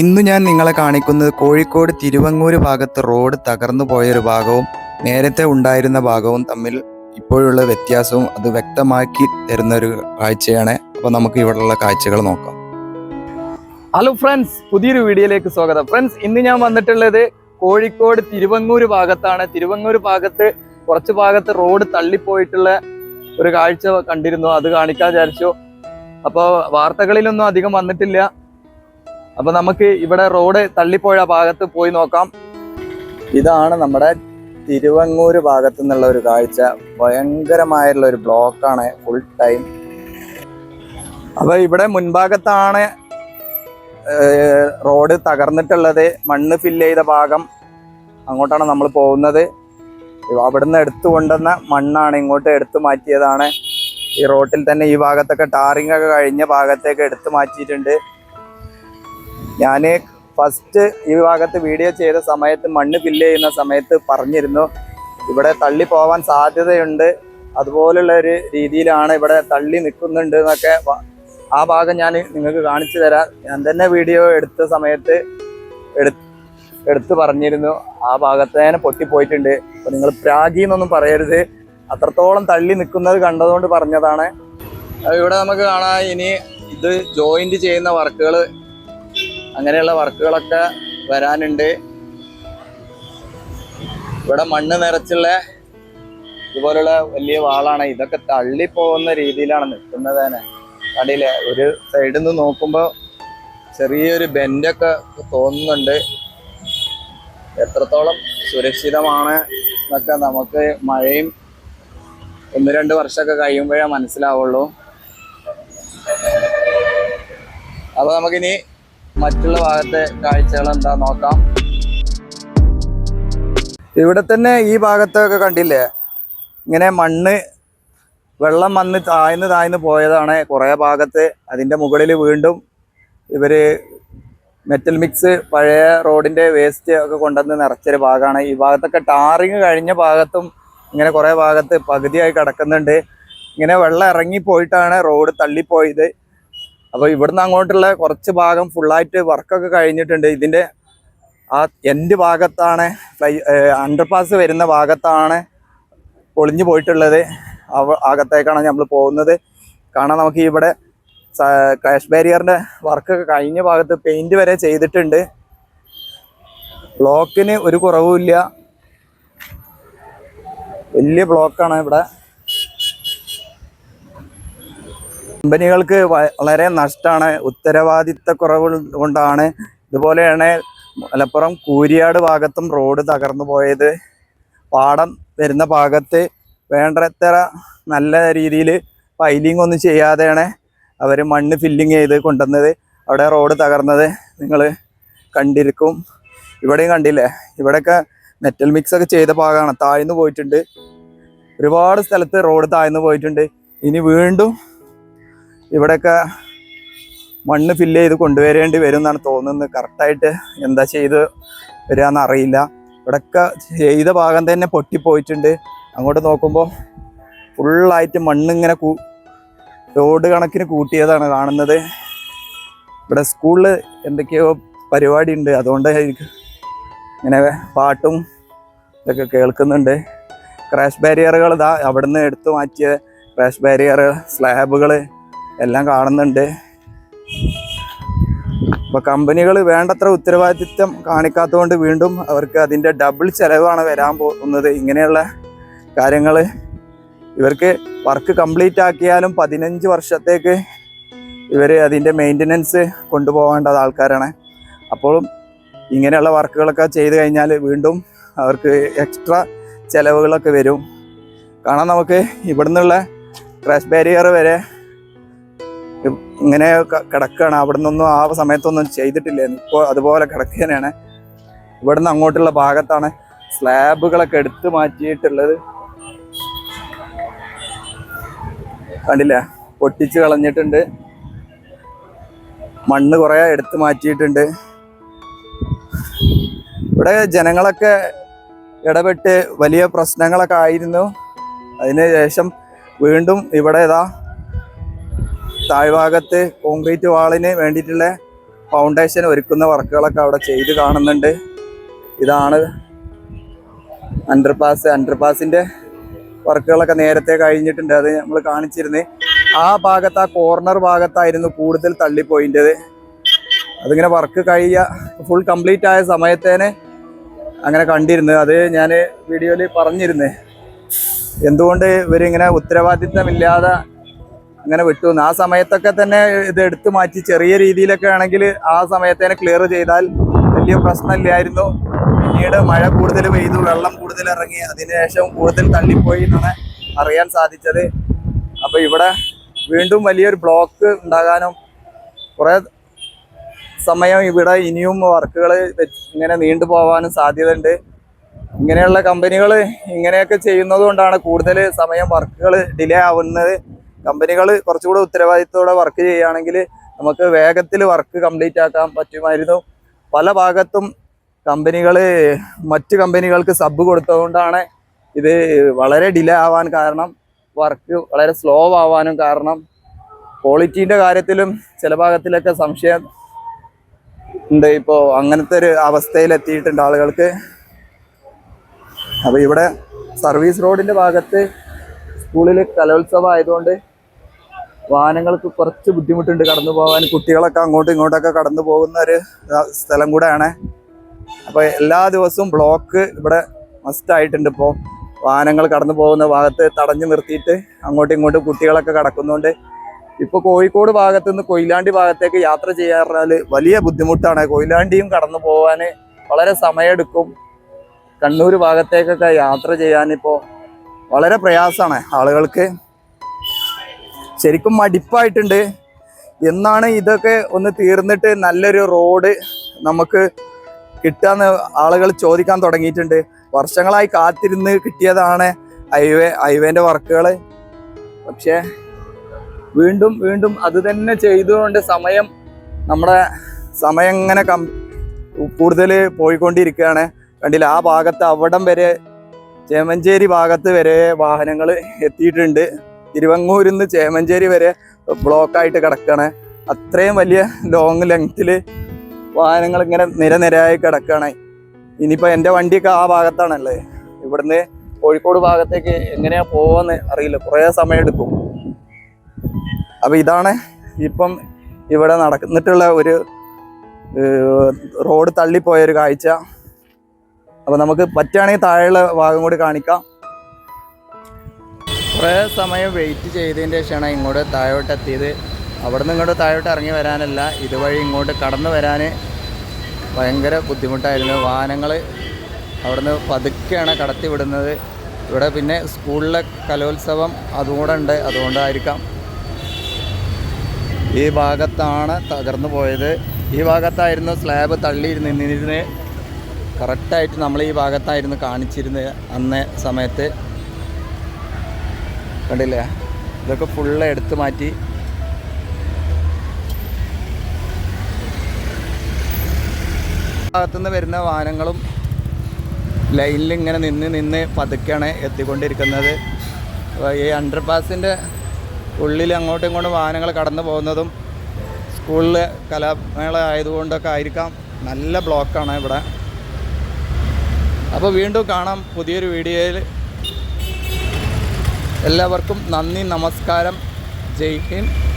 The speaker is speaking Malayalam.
ഇന്ന് ഞാൻ നിങ്ങളെ കാണിക്കുന്നത് കോഴിക്കോട് തിരുവങ്ങൂര് ഭാഗത്ത് റോഡ് തകർന്നു പോയൊരു ഭാഗവും നേരത്തെ ഉണ്ടായിരുന്ന ഭാഗവും തമ്മിൽ ഇപ്പോഴുള്ള വ്യത്യാസവും അത് വ്യക്തമാക്കി തരുന്ന ഒരു കാഴ്ചയാണ്. അപ്പോൾ നമുക്ക് ഇവിടെയുള്ള കാഴ്ചകൾ നോക്കാം. ഹലോ ഫ്രണ്ട്സ് പുതിയൊരു വീഡിയോയിലേക്ക് സ്വാഗതം. ഫ്രണ്ട്സ് ഇന്ന് ഞാൻ വന്നിട്ടുള്ളത് കോഴിക്കോട് തിരുവങ്ങൂര് ഭാഗത്താണ്. തിരുവങ്ങൂര് ഭാഗത്ത് കുറച്ച് ഭാഗത്ത് റോഡ് തള്ളിപ്പോയിട്ടുള്ള ഒരു കാഴ്ച കണ്ടിരുന്നു. അത് കാണിക്കാൻ വിചാരിച്ചു. അപ്പോൾ വാർത്തകളിലൊന്നും അധികം വന്നിട്ടില്ല. അപ്പൊ നമുക്ക് ഇവിടെ റോഡ് തള്ളിപ്പോയ ഭാഗത്ത് പോയി നോക്കാം. ഇതാണ് നമ്മുടെ തിരുവങ്ങൂര് ഭാഗത്തു നിന്നുള്ള ഒരു കാഴ്ച. ഭയങ്കരമായിട്ടുള്ള ഒരു ബ്ലോക്കാണ് ഫുൾ ടൈം അപ്പൊ ഇവിടെ മുൻഭാഗത്താണ് റോഡ് തകർന്നിട്ടുള്ളത്. മണ്ണ് ഫില്ല് ചെയ്ത ഭാഗം അങ്ങോട്ടാണ് നമ്മൾ പോകുന്നത്. അവിടുന്ന് എടുത്തു കൊണ്ടുവന്ന മണ്ണാണ് ഇങ്ങോട്ട് എടുത്തു മാറ്റിയതാണ്. ഈ റോട്ടിൽ തന്നെ ഈ ഭാഗത്തൊക്കെ ടാറിംഗ് ഒക്കെ കഴിഞ്ഞ ഭാഗത്തേക്ക് എടുത്തു മാറ്റിയിട്ടുണ്ട്. ഞാൻ ഫസ്റ്റ് ഈ ഭാഗത്ത് വീഡിയോ ചെയ്ത സമയത്ത് മണ്ണ് ഫില്ല് ചെയ്യുന്ന സമയത്ത് പറഞ്ഞിരുന്നു. ഇവിടെ തള്ളി പോവാൻ സാധ്യതയുണ്ട്. അതുപോലുള്ള ഒരു രീതിയിലാണ് ഇവിടെ തള്ളി നിൽക്കുന്നുണ്ട് എന്നൊക്കെ ആ ഭാഗം ഞാൻ നിങ്ങൾക്ക് കാണിച്ചു തരാം. ഞാൻ തന്നെ വീഡിയോ എടുത്ത സമയത്ത് എടു- എടുത്ത് പറഞ്ഞിരുന്നു. ആ ഭാഗത്ത് തന്നെ പൊട്ടിപ്പോയിട്ടുണ്ട്. അപ്പോൾ നിങ്ങൾ പ്രാഗി എന്നൊന്നും പറയരുത്. അത്രത്തോളം തള്ളി നിൽക്കുന്നത് കണ്ടതുകൊണ്ട് പറഞ്ഞതാണ്. ഇവിടെ നമുക്ക് കാണാം ഇനി ഇത് ജോയിന്റ് ചെയ്യുന്ന വർക്കുകൾ അങ്ങനെയുള്ള വർക്കുകളൊക്കെ വരാനുണ്ട്. ഇവിടെ മണ്ണ് നിറച്ചുള്ള ഇതുപോലുള്ള വലിയ വാളാണ്. ഇതൊക്കെ തള്ളി പോകുന്ന രീതിയിലാണ് നിൽക്കുന്നത് തന്നെ. കണ്ടില്ലേ? ഒരു സൈഡിൽ നിന്ന് നോക്കുമ്പോൾ ചെറിയൊരു ബെൻഡൊക്കെ തോന്നുന്നുണ്ട്. എത്രത്തോളം സുരക്ഷിതമാണ് എന്നൊക്കെ നമുക്ക് മഴയും ഒന്ന് രണ്ട് വർഷമൊക്കെ കഴിയുമ്പോഴേ മനസ്സിലാവുള്ളൂ. അപ്പോൾ നമുക്കിനി മറ്റുള്ള ഭാഗത്തെ കാഴ്ചകൾ എന്താ നോക്കാം. ഇവിടെ തന്നെ ഈ ഭാഗത്തൊക്കെ കണ്ടില്ലേ? ഇങ്ങനെ മണ്ണ് വെള്ളം വന്ന് താഴ്ന്ന് താഴ്ന്ന് പോയതാണ് കുറേ ഭാഗത്ത്. അതിന്റെ മുകളിൽ വീണ്ടും ഇവർ മെറ്റൽ മിക്സ് പഴയ റോഡിന്റെ വേസ്റ്റ് ഒക്കെ കൊണ്ടുവന്ന് നിറച്ചൊരു ഭാഗമാണ്. ഈ ഭാഗത്തൊക്കെ ടാറിങ് കഴിഞ്ഞ ഭാഗത്തും ഇങ്ങനെ കുറേ ഭാഗത്ത് പകുതിയായി കിടക്കുന്നുണ്ട്. ഇങ്ങനെ വെള്ളം ഇറങ്ങിപ്പോയിട്ടാണ് റോഡ് തള്ളിപ്പോയത്. അപ്പോൾ ഇവിടുന്ന് അങ്ങോട്ടുള്ള കുറച്ച് ഭാഗം ഫുള്ളായിട്ട് വർക്കൊക്കെ കഴിഞ്ഞിട്ടുണ്ട്. ഇതിന്റെ ആ എൻഡ് ഭാഗത്താണ് അണ്ടർപാസ് വരുന്ന ഭാഗത്താണ് പൊളിഞ്ഞു പോയിട്ടുള്ളത്. അവ അകത്തേക്കാണ് നമ്മൾ പോകുന്നത്. കാരണം നമുക്ക് ഇവിടെ ക്രാഷ് ബാരിയറിന്റെ വർക്കൊക്കെ കഴിഞ്ഞ ഭാഗത്ത് പെയിന്റ് വരെ ചെയ്തിട്ടുണ്ട്. ബ്ലോക്കിന് ഒരു കുറവുമില്ല. വലിയ ബ്ലോക്കാണ് ഇവിടെ. കമ്പനികൾക്ക് വളരെ നഷ്ടമാണ് ഉത്തരവാദിത്തക്കുറവ് കൊണ്ടാണ് ഇതുപോലെയാണ് മലപ്പുറം കൂരിയാട് ഭാഗത്തും റോഡ് തകർന്നു പോയത്. പാടം വരുന്ന ഭാഗത്ത് വേണ്ടത്ര നല്ല രീതിയിൽ ഫൈലിംഗ് ഒന്നും ചെയ്യാതെയാണ് അവർ മണ്ണ് ഫില്ലിങ് ചെയ്ത് കൊണ്ടുവന്നത്. അവിടെ റോഡ് തകർന്നത് നിങ്ങൾ കണ്ടിരിക്കും. ഇവിടെയും കണ്ടില്ലേ? ഇവിടെയൊക്കെ മെറ്റൽ മിക്സ് ഒക്കെ ചെയ്ത ഭാഗമാണ്. താഴ്ന്നു പോയിട്ടുണ്ട്. ഒരുപാട് സ്ഥലത്ത് റോഡ് താഴ്ന്നു പോയിട്ടുണ്ട്. ഇനി വീണ്ടും ഇവിടെയൊക്കെ മണ്ണ് ഫില്ല് ചെയ്ത് കൊണ്ടുവരേണ്ടി വരും എന്നാണ് തോന്നുന്നത് കറക്റ്റായിട്ട് എന്താ ചെയ്ത് വരികയെന്ന് അറിയില്ല. ഇവിടെയൊക്കെ ചെയ്ത ഭാഗം തന്നെ പൊട്ടിപ്പോയിട്ടുണ്ട്. അങ്ങോട്ട് നോക്കുമ്പോൾ ഫുള്ളായിട്ട് മണ്ണിങ്ങനെ കൂ ലോഡ് കണക്കിന് കൂട്ടിയതാണ് കാണുന്നത്. ഇവിടെ സ്കൂളിൽ എന്തൊക്കെയോ പരിപാടി ഉണ്ട് അതുകൊണ്ട് ഇങ്ങനെ പാട്ടും ഇതൊക്കെ കേൾക്കുന്നുണ്ട്. ക്രാഷ് ബാരിയറുകൾ ഇതാ അവിടുന്ന് എടുത്തു മാറ്റിയ ക്രാഷ് ബാരിയർ സ്ലാബുകൾ എല്ലാം കാണുന്നുണ്ട്. അപ്പോൾ കമ്പനികൾ വേണ്ടത്ര ഉത്തരവാദിത്വം കാണിക്കാത്തതുകൊണ്ട് വീണ്ടും അവർക്ക് അതിന്റെ ഡബിൾ ചിലവാണ് വരാൻ പോകുന്നത്. ഇങ്ങനെയുള്ള കാര്യങ്ങൾ ഇവർക്ക് വർക്ക് കംപ്ലീറ്റ് ആക്കിയാലും പതിനഞ്ച് വർഷത്തേക്ക് ഇവർ അതിന്റെ മെയിന്റനൻസ് കൊണ്ടുപോകേണ്ടത് ആൾക്കാരാണ്. അപ്പോഴും ഇങ്ങനെയുള്ള വർക്കുകളൊക്കെ ചെയ്ത് കഴിഞ്ഞാൽ വീണ്ടും അവർക്ക് എക്സ്ട്രാ ചിലവുകളൊക്കെ വരും. കാരണം നമുക്ക് ഇവിടുന്നുള്ള ക്രാഷ് ബാരിയർ വരെ ഇങ്ങനെ കിടക്കുകയാണ്. അവിടെ നിന്നൊന്നും ആ സമയത്തൊന്നും ചെയ്തിട്ടില്ല? ഇപ്പോൾ അതുപോലെ കിടക്കുകയാണ് ഇവിടെ നിന്ന് അങ്ങോട്ടുള്ള ഭാഗത്താണ് സ്ലാബുകളൊക്കെ എടുത്തു മാറ്റിയിട്ടുള്ളത്. കണ്ടില്ല? പൊട്ടിച്ച് കളഞ്ഞിട്ടുണ്ട്. മണ്ണ് കുറേ എടുത്തു മാറ്റിയിട്ടുണ്ട്. ഇവിടെ ജനങ്ങളൊക്കെ ഇടപെട്ട് വലിയ പ്രശ്നങ്ങളൊക്കെ ആയിരുന്നു. അതിന് ശേഷം വീണ്ടും ഇവിടെ ഇതാ താഴ്ഭാഗത്ത് കോൺക്രീറ്റ് വാളിന് വേണ്ടിയിട്ടുള്ള ഫൗണ്ടേഷൻ ഒരുക്കുന്ന വർക്കുകളൊക്കെ അവിടെ ചെയ്ത് കാണുന്നുണ്ട്. ഇതാണ് അണ്ടർപാസ് അണ്ടർപാസിന്റെ വർക്കുകളൊക്കെ നേരത്തെ കഴിഞ്ഞിട്ടുണ്ട്. അത് നമ്മൾ കാണിച്ചിരുന്നത് ആ ഭാഗത്ത് ആ കോർണർ ഭാഗത്തായിരുന്നു കൂടുതൽ തള്ളിപ്പോയിന്റെത്. അതിങ്ങനെ വർക്ക് കഴിയ ഫുൾ കംപ്ലീറ്റ് ആയ സമയത്തേന് അങ്ങനെ കണ്ടിരുന്നു അത് ഞാൻ വീഡിയോയിൽ പറഞ്ഞിരുന്നു. എന്തുകൊണ്ട് ഇവരിങ്ങനെ ഉത്തരവാദിത്തമില്ലാതെ അങ്ങനെ വിട്ടു. ആ സമയത്തൊക്കെ തന്നെ ഇത് എടുത്തു മാറ്റി ചെറിയ രീതിയിലൊക്കെ ആണെങ്കിൽ ആ സമയത്തേനെ ക്ലിയർ ചെയ്താൽ വലിയ പ്രശ്നമില്ലായിരുന്നു. പിന്നീട് മഴ കൂടുതൽ പെയ്തു വെള്ളം കൂടുതൽ ഇറങ്ങി. അതിനുശേഷം കൂടുതൽ തള്ളിപ്പോയി എന്നാണ് അറിയാൻ സാധിച്ചത്. അപ്പോൾ ഇവിടെ വീണ്ടും വലിയൊരു ബ്ലോക്ക് ഉണ്ടാകാനും കുറേ സമയം ഇവിടെ ഇനിയും വർക്കുകൾ ഇങ്ങനെ നീണ്ടു പോകാനും സാധ്യതയുണ്ട്. ഇങ്ങനെയുള്ള കമ്പനികൾ ഇങ്ങനെയൊക്കെ ചെയ്യുന്നതുകൊണ്ടാണ് കൂടുതൽ സമയം വർക്കുകൾ ഡിലേ ആവുന്നത്. കമ്പനികൾ കുറച്ചുകൂടെ ഉത്തരവാദിത്തത്തോടെ വർക്ക് ചെയ്യുകയാണെങ്കിൽ നമുക്ക് വേഗത്തിൽ വർക്ക് കംപ്ലീറ്റ് ആക്കാൻ പറ്റുമായിരുന്നു. പല ഭാഗത്തും കമ്പനികൾ മറ്റ് കമ്പനികൾക്ക് സബ് കൊടുത്തതുകൊണ്ടാണ് ഇത് വളരെ ഡിലേ ആവാൻ കാരണം വർക്ക് വളരെ സ്ലോ ആവാനും കാരണം. ക്വാളിറ്റീന്റെ കാര്യത്തിലും ചില ഭാഗത്തിലൊക്കെ സംശയം ഉണ്ട്. ഇപ്പോൾ അങ്ങനത്തെ ഒരു അവസ്ഥയിൽ എത്തിയിട്ടുണ്ട് ആളുകൾക്ക്. അപ്പോൾ ഇവിടെ സർവീസ് റോഡിന്റെ ഭാഗത്ത് സ്കൂളിൽ കലോത്സവം ആയതുകൊണ്ട് വാഹനങ്ങൾക്ക് കുറച്ച് ബുദ്ധിമുട്ടുണ്ട്. കടന്നു പോകാൻ കുട്ടികളൊക്കെ അങ്ങോട്ടും ഇങ്ങോട്ടൊക്കെ കടന്നു പോകുന്ന ഒരു സ്ഥലം കൂടെയാണ്. അപ്പോൾ എല്ലാ ദിവസവും ബ്ലോക്ക് ഇവിടെ മസ്റ്റ് ആയിട്ടുണ്ട് ഇപ്പോൾ വാഹനങ്ങൾ കടന്നു പോകുന്ന ഭാഗത്ത് തടഞ്ഞു നിർത്തിയിട്ട് അങ്ങോട്ടും ഇങ്ങോട്ടും കുട്ടികളൊക്കെ കടക്കുന്നുണ്ട് ഇപ്പോൾ കോഴിക്കോട് ഭാഗത്തു നിന്ന് കൊയിലാണ്ടി ഭാഗത്തേക്ക് യാത്ര ചെയ്യാൻ പറഞ്ഞാൽ വലിയ ബുദ്ധിമുട്ടാണ്. കൊയിലാണ്ടിയും കടന്നു പോകാൻ വളരെ സമയമെടുക്കും കണ്ണൂർ ഭാഗത്തേക്കൊക്കെ യാത്ര ചെയ്യാൻ ഇപ്പോൾ വളരെ പ്രയാസമാണ് ആളുകൾക്ക്. ശരിക്കും മടിപ്പായിട്ടുണ്ട്. എന്നാണ് ഇതൊക്കെ ഒന്ന് തീർന്നിട്ട് നല്ലൊരു റോഡ് നമുക്ക് കിട്ടാന്ന് ആളുകൾ ചോദിക്കാൻ തുടങ്ങിയിട്ടുണ്ട്. വർഷങ്ങളായി കാത്തിരുന്ന് കിട്ടിയതാണ് ഹൈവേ ഹൈവേന്റെ വർക്കുകൾ പക്ഷേ വീണ്ടും വീണ്ടും അത് തന്നെ ചെയ്തുകൊണ്ട് സമയം നമ്മുടെ സമയം ഇങ്ങനെ കം കൂടുതൽ പോയിക്കൊണ്ടിരിക്കുകയാണ്. കണ്ടില്ല ആ ഭാഗത്ത് അവിടം വരെ ചേമഞ്ചേരി ഭാഗത്ത് വരെ വാഹനങ്ങൾ എത്തിയിട്ടുണ്ട്. തിരുവങ്ങൂരിൽ നിന്ന് ചേമഞ്ചേരി വരെ ബ്ലോക്കായിട്ട് കിടക്കണേ. അത്രയും വലിയ ലോങ് ലെങ്ത്തിൽ വാഹനങ്ങൾ ഇങ്ങനെ നിരനിരയായി കിടക്കുകയാണ് ഇനിയിപ്പോൾ എന്റെ വണ്ടിയൊക്കെ ആ ഭാഗത്താണല്ലേ ഇവിടുന്ന് കോഴിക്കോട് ഭാഗത്തേക്ക് എങ്ങനെയാ പോവാന്ന് അറിയില്ല. കുറേ സമയം എടുക്കും. അപ്പം ഇതാണ് ഇപ്പം ഇവിടെ നടന്നിട്ടുള്ള ഒരു റോഡ് തള്ളിപ്പോയ ഒരു കാഴ്ച. അപ്പോൾ നമുക്ക് പറ്റുകയാണെങ്കിൽ താഴെയുള്ള ഭാഗം കൂടി കാണിക്കാം. കുറേ സമയം വെയിറ്റ് ചെയ്തതിന്റെ ശേഷമാണ് ഇങ്ങോട്ട് താഴോട്ട് എത്തിയത്. അവിടെ നിന്ന് ഇങ്ങോട്ട് താഴോട്ട് ഇറങ്ങി വരാനല്ല ഇതുവഴി ഇങ്ങോട്ട് കടന്നു വരാൻ ഭയങ്കര ബുദ്ധിമുട്ടായിരുന്നു. വാഹനങ്ങൾ അവിടുന്ന് പതുക്കെയാണ് കടത്തി വിടുന്നത്. ഇവിടെ പിന്നെ സ്കൂളിലെ കലോത്സവം അതുകൂടെ ഉണ്ട് അതുകൊണ്ടായിരിക്കാം. ഈ ഭാഗത്താണ് തകർന്നു പോയത്. ഈ ഭാഗത്തായിരുന്നു സ്ലാബ് തള്ളിയിരുന്ന് നിന്നിരുന്ന് കറക്റ്റായിട്ട് നമ്മൾ ഈ ഭാഗത്തായിരുന്നു കാണിച്ചിരുന്നത് അന്നേ സമയത്ത്. കണ്ടില്ലേ? ഇതൊക്കെ ഫുള്ള് എടുത്തു മാറ്റി. ഭാഗത്തുനിന്ന് വരുന്ന വാഹനങ്ങളും ലൈനിൽ ഇങ്ങനെ നിന്ന് നിന്ന് പതുക്കെയാണ് എത്തിക്കൊണ്ടിരിക്കുന്നത്. ഈ അണ്ടർ പാസിന്റെ ഉള്ളിൽ അങ്ങോട്ടും ഇങ്ങോട്ടും വാഹനങ്ങൾ കടന്നു പോകുന്നതും സ്കൂളിൽ കലാമേള ആയതുകൊണ്ടൊക്കെ ആയിരിക്കാം. നല്ല ബ്ലോക്കാണ് ഇവിടെ. അപ്പോൾ വീണ്ടും കാണാം പുതിയൊരു വീഡിയോയിൽ. എല്ലാവർക്കും നന്ദി നമസ്കാരം. ജയ് ഹിന്ദ്.